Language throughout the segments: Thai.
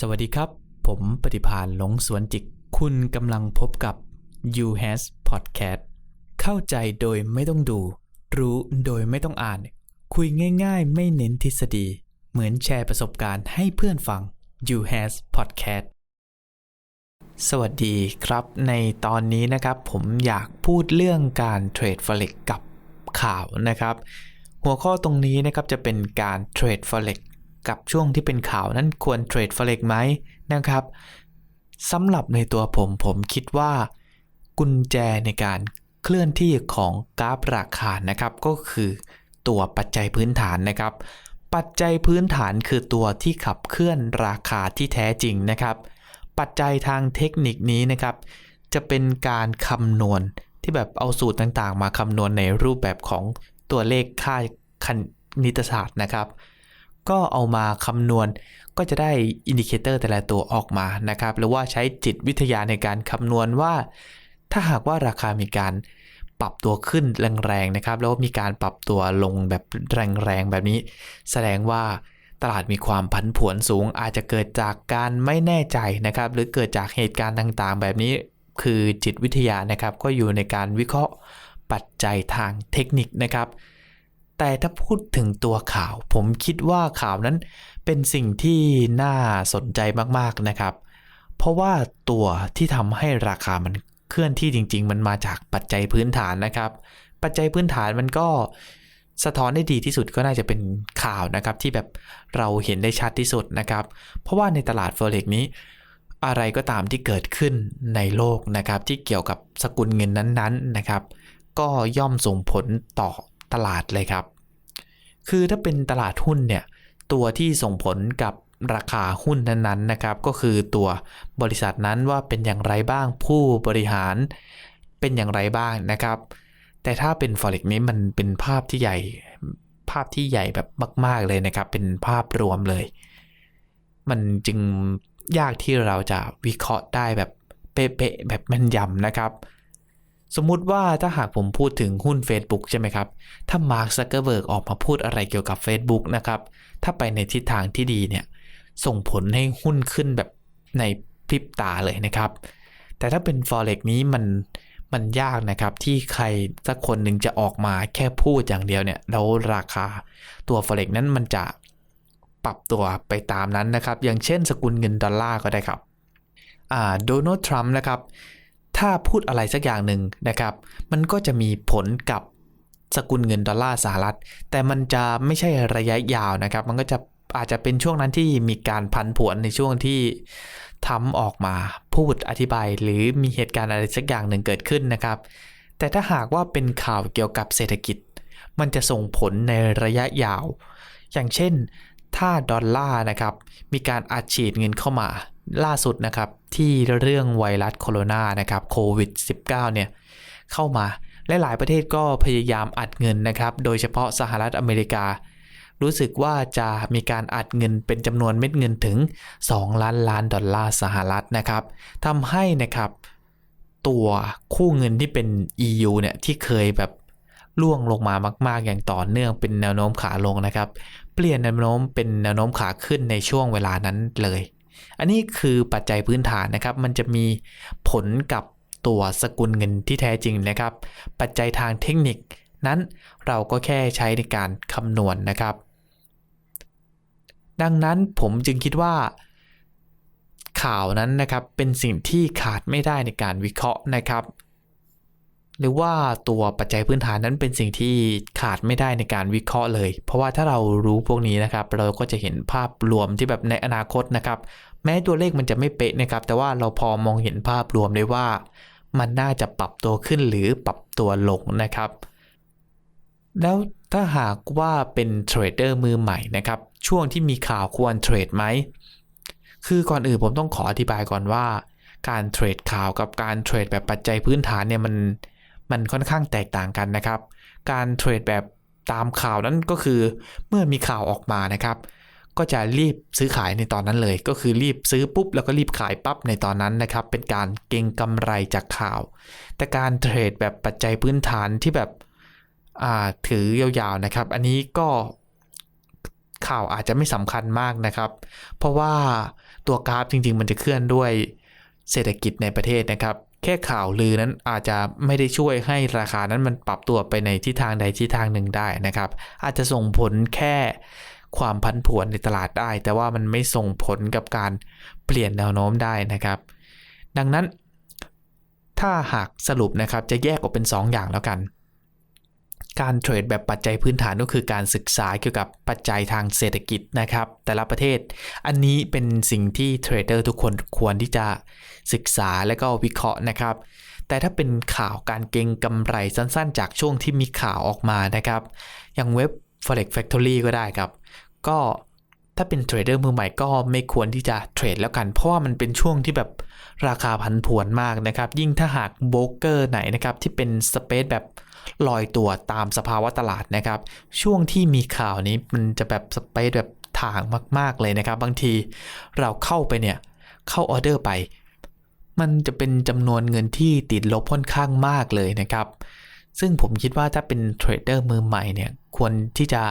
สวัสดีครับ ผมปฏิพานหลงสวนจิก คุณกำลังพบกับ You Has Podcast เข้าใจโดยไม่ต้องดู รู้โดยไม่ต้องอ่าน คุยง่ายๆ ไม่เน้นทฤษฎี เหมือนแชร์ประสบการณ์ให้เพื่อนฟัง You Has Podcast สวัสดีครับ ในตอนนี้นะครับผมอยากพูดเรื่องการเทรด Forex กับข่าวนะครับ หัวข้อตรงนี้นะครับจะเป็นการเทรด Forex กั กับช่วงที่เป็นข่าวนั้นควรเทรด Forex ไหมนะครับสำหรับในตัวผมผมคิดว่า กุญแจในการเคลื่อนที่ของกราฟราคานะครับ ก็คือตัวปัจจัยพื้นฐานนะครับ ปัจจัยพื้นฐานคือตัวที่ขับเคลื่อนราคาที่แท้จริงนะครับ ปัจจัยทางเทคนิคนี้นะครับ จะเป็นการคำนวณที่แบบเอาสูตรต่างๆ มาคำนวณในรูปแบบของตัวเลขค่าคณิตศาสตร์นะครับ ก็เอามาคำนวณ ก็จะได้อินดิเคเตอร์แต่ละตัวออกมานะครับ หรือว่าใช้จิตวิทยาในการคำนวณว่า ถ้าหากว่าราคามีการปรับตัวขึ้นแรงๆนะครับ แล้วมีการปรับตัวลงแบบแรงๆแบบนี้ แสดงว่าตลาดมีความผันผวนสูง อาจจะเกิดจากการไม่แน่ใจนะครับ หรือเกิดจากเหตุการณ์ต่างๆ แบบนี้คือจิตวิทยานะครับ ก็อยู่ในการวิเคราะห์ปัจจัยทางเทคนิคนะครับ แต่ถ้าพูดถึงตัวข่าว ผมคิดว่าข่าวนั้นเป็นสิ่งที่น่าสนใจมากๆนะครับ เพราะว่าตัวที่ทำให้ราคามันเคลื่อนที่จริง ๆ มันมาจากปัจจัยพื้นฐานนะครับ ปัจจัยพื้นฐานมันก็สะท้อนได้ดีที่สุดก็น่าจะเป็นข่าวนะครับที่แบบเราเห็นได้ชัดที่สุดนะครับ เพราะว่าในตลาด Forex นี้ อะไรก็ตามที่เกิดขึ้นในโลกนะครับ ที่เกี่ยวกับสกุลเงินนั้นๆนะครับ ก็ย่อมส่งผลต่อ ตลาดเลยครับ คือถ้าเป็นตลาดหุ้นเนี่ยตัวที่ส่งผลกับราคาหุ้นนั้นๆนะครับ ก็คือตัวบริษัทนั้นว่าเป็นอย่างไรบ้างผู้บริหารเป็นอย่างไรบ้างนะครับ แต่ถ้าเป็น forex นี้มันเป็นภาพที่ใหญ่ภาพที่ใหญ่แบบมาก ๆเลยนะครับ เป็นภาพรวมเลย มันจึงยากที่เราจะวิเคราะห์ได้แบบเป๊ะๆแบบแม่นยำนะครับ สมมุติว่าถ้าหากผมพูดถึงหุ้น Facebook ใช่ไหมครับ ถ้ามาร์คซักเกอร์เบิร์กออกมาพูดอะไรเกี่ยวกับ Facebook นะครับ ถ้าไปในทิศทางที่ดีเนี่ย ส่งผลให้หุ้นขึ้นแบบในพริบตาเลยนะครับ แต่ถ้าเป็น Forex นี้มันมันยากนะครับที่ใครสักคนหนึ่งจะออกมาแค่พูดอย่างเดียวเนี่ยแล้วราคาตัว Forex นั้นมันจะปรับตัวไปตามนั้นนะครับ อย่างเช่นสกุลเงินดอลลาร์ก็ได้ครับโดนัลด์ทรัมป์นะครับ ถ้าพูดอะไรสักอย่างหนึ่งนะครับ มันก็จะมีผลกับสกุลเงินดอลลาร์สหรัฐ แต่มันจะไม่ใช่ระยะยาวนะครับ มันก็จะอาจจะเป็นช่วงนั้นที่มีการพันผวนในช่วงที่ทำออกมาพูดอธิบาย หรือมีเหตุการณ์อะไรสักอย่างหนึ่งเกิดขึ้นนะครับ แต่ถ้าหากว่าเป็นข่าวเกี่ยวกับเศรษฐกิจ มันจะส่งผลในระยะยาว อย่างเช่น ถ้าดอลลาร์นะครับมีการอัดฉีดเงินเข้ามาล่าสุดนะครับที่เรื่องไวรัสโคโรนานะครับโควิด -19 เนี่ยเข้ามาและหลายประเทศก็พยายามอัดเงินนะครับ โดยเฉพาะสหรัฐอเมริกา รู้สึกว่าจะมีการอัดเงินเป็นจำนวนเม็ดเงินถึง 2 ล้านล้านดอลลาร์สหรัฐนะครับทำให้นะครับ ตัวคู่เงินที่เป็น EU เนี่ยที่เคยแบบ ล่วงลงมามาก ๆ อย่างต่อเนื่องเป็นแนวโน้มขาลงนะครับ เปลี่ยนแนวโน้มเป็นแนวโน้มขาขึ้นในช่วงเวลานั้นเลย อันนี้คือปัจจัยพื้นฐานนะครับ มันจะมีผลกับตัวสกุลเงินที่แท้จริงนะครับ ปัจจัยทางเทคนิคนั้นเราก็แค่ใช้ในการคำนวณนนะครับ ดังนั้นผมจึงคิดว่า ข่าวนั้นนะครับเป็นสิ่งที่ขาดไม่ได้ในการวิเคราะห์นะครับ หรือว่าตัวปัจจัยพื้นฐานนั้นเป็นสิ่งที่ขาดไม่ได้ในการวิเคราะห์เลย เพราะว่าถ้าเรารู้พวกนี้นะครับ เราก็จะเห็นภาพรวมที่แบบในอนาคตนะครับ แม้ตัวเลขมันจะไม่เป๊ะนะครับ แต่ว่าเราพอมองเห็นภาพรวมได้ว่า มันน่าจะปรับตัวขึ้นหรือปรับตัวลงนะครับ แล้วถ้าหากว่าเป็นเทรดเดอร์มือใหม่นะครับ ช่วงที่มีข่าวควรเทรดไหมคือก่อนอื่นผมต้องขออธิบายก่อนว่า การเทรดข่าวกับการเทรดแบบปัจจัยพื้นฐานเนี่ยมัน มันค่อนข้างแตกต่างกันนะครับ การเทรดแบบตามข่าวนั้นก็คือเมื่อมีข่าวออกมานะครับ ก็จะรีบซื้อขายในตอนนั้นเลย ก็คือรีบซื้อปุ๊บแล้วก็รีบขายปั๊บในตอนนั้นนะครับ เป็นการเก็งกำไรจากข่าว แต่การเทรดแบบปัจจัยพื้นฐานที่แบบถือยาวๆนะครับ อันนี้ก็ข่าวอาจจะไม่สำคัญมากนะครับ เพราะว่าตัวกราฟจริงๆ มันจะเคลื่อนด้วยเศรษฐกิจในประเทศนะครับ แค่ข่าวลือนั้นอาจจะไม่ได้ช่วยให้ราคานั้นมันปรับตัวไปในทิศทางใดทิศทางหนึ่งได้นะครับ อาจจะส่งผลแค่ความพันผวนในตลาดได้ แต่ว่ามันไม่ส่งผลกับการเปลี่ยนแนวโน้มได้นะครับ ดังนั้น ถ้าหากสรุปนะครับจะแยกออกเป็น 2อย่างแล้วกัน การเทรดแบบปัจจัยพื้นฐานก็คือการศึกษาเกี่ยวกับปัจจัยทางเศรษฐกิจนะครับ แต่ละประเทศ อันนี้เป็นสิ่งที่เทรดเดอร์ทุกคนควรที่จะศึกษาและก็วิเคราะห์นะครับ แต่ถ้าเป็นข่าวการเก็งกำไรสั้นๆ จากช่วงที่มีข่าวออกมานะครับ อย่างเว็บ Forex Factory ก็ได้ครับ ก็ถ้าเป็นเทรดเดอร์มือใหม่ก็ไม่ควรที่จะเทรดแล้วกัน เพราะว่ามันเป็นช่วงที่แบบราคาผันผวนมากนะครับ ยิ่งถ้าหากโบรกเกอร์ไหนนะครับที่เป็นสเปซแบบ ลอยตัวตามสภาวะตลาดนะครับ ช่วงที่มีข่าวนี้มันจะแบบสเปซแบบทางมาก ๆเลยนะครับ บางทีเราเข้าไปเนี่ยเข้าออเดอร์ไป มันจะเป็นจำนวนเงินที่ติดลบค่อนข้างมากเลยนะครับ ซึ่งผมคิดว่าถ้าเป็นเทรดเดอร์มือใหม่เนี่ยควรที่จะ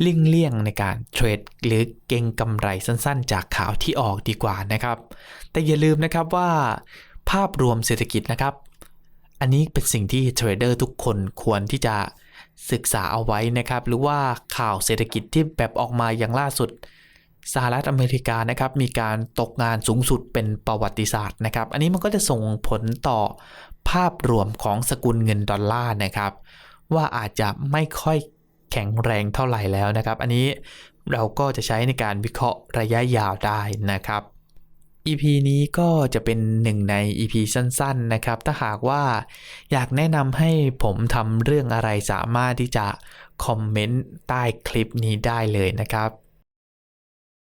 เลี่ยงเลี่ยงในการเทรดหรือเก็งกำไรสั้นๆ จากข่าวที่ออกดีกว่านะครับ แต่อย่าลืมนะครับว่า ภาพรวมเศรษฐกิจนะครับ อันนี้เป็นสิ่งที่เทรดเดอร์ทุกคนควรที่จะศึกษาเอาไว้นะครับ หรือว่าข่าวเศรษฐกิจที่แบบออกมาอย่างล่าสุดสหรัฐอเมริกานะครับมีการตกงานสูงสุดเป็นประวัติศาสตร์นะครับ อันนี้มันก็จะส่งผลต่อภาพรวมของสกุลเงินดอลลาร์นะครับ ว่าอาจจะไม่ค่อยแข็งแรงเท่าไหร่แล้วนะครับ อันนี้เราก็จะใช้ในการวิเคราะห์ระยะยาวได้นะครับ EP นี้ก็จะเป็นหนึ่งใน EP สั้นๆนะครับ ถ้าหากว่าอยากแนะนำให้ผมทำเรื่องอะไรสามารถที่จะคอมเมนต์ใต้คลิปนี้ได้เลยนะครับ